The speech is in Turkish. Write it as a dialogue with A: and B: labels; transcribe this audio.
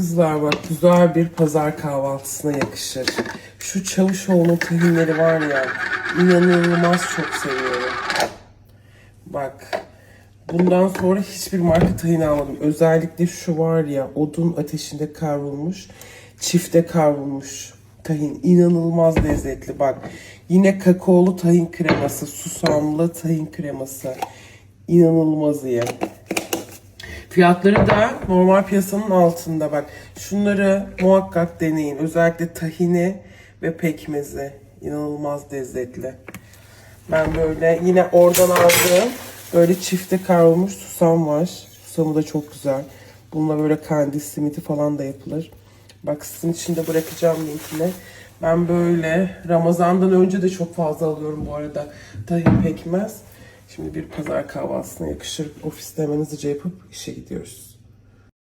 A: Kızlar bak güzel bir pazar kahvaltısına yakışır. Şu Çavuşoğlu tahinleri var ya inanılmaz çok seviyorum. Bak bundan sonra hiçbir marka tahin almadım. Özellikle şu var ya odun ateşinde kavrulmuş, çifte kavrulmuş tahin inanılmaz lezzetli. Bak yine kakaolu tahin kreması, susamlı tahin kreması inanılmaz iyi. Fiyatları da normal piyasanın altında bak. Şunları muhakkak deneyin. Özellikle tahini ve pekmezi. İnanılmaz lezzetli. Ben böyle yine oradan aldığım böyle çifte kavrulmuş susam var. Susamı da çok güzel. Bununla böyle kandil simiti falan da yapılır. Bak sizin için de bırakacağım linkini. Ben böyle Ramazan'dan önce de çok fazla alıyorum bu arada tahin pekmez. Şimdi bir pazar kahvaltısına yakışır. Ofiste hemen hızlıca yapıp işe gidiyoruz.